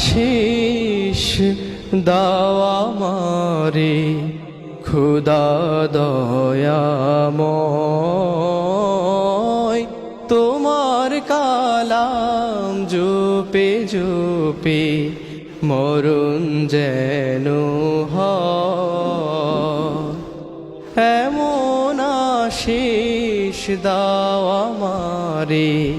আশিস দাওয়া মারে খুদা দয়াময়। তোমার কালাম জুপে জুপে মরুন যেন এমন আশিস দাও আমারে,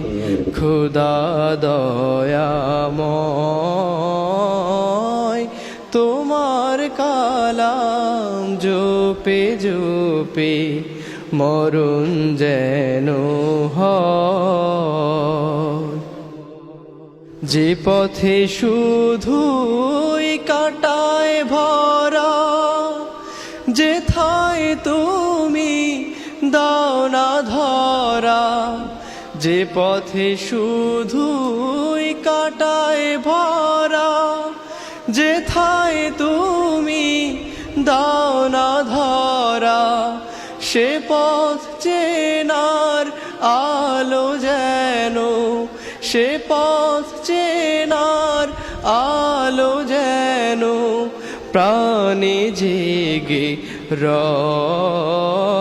খুদা দয়াময়। তোমার কালাম জোপে জোপে মরুন যেন যে পথে শুধুই কাটায় ভরা যে থায় তুমি দাও না ধরা যে পথে শুধুই কাটায় ভরা যে থায় তুমি দাও না ধরা সে পথ চেনার আলো যেন, সে পথ চেনার আলো যেন, প্রাণে জেগে রয়।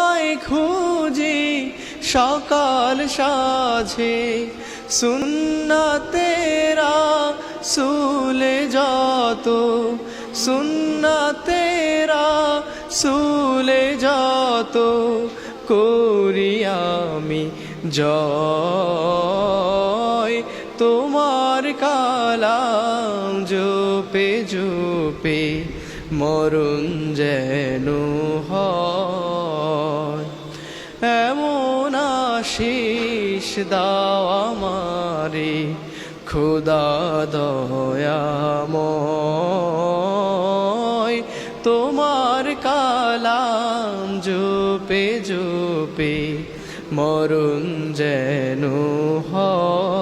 খুঁজি সকাল সাঝে সুন্না তেরা সুলে যত সুন্না তেরা সুলে যত করি আমি জয়। তোমার কালাম জোপে জোপে মরণ যেন হয়। আশিস দাও আমারে খুদা দয়াময়। তোমার কালাম জুপে জুপে মরুন যেন হয়।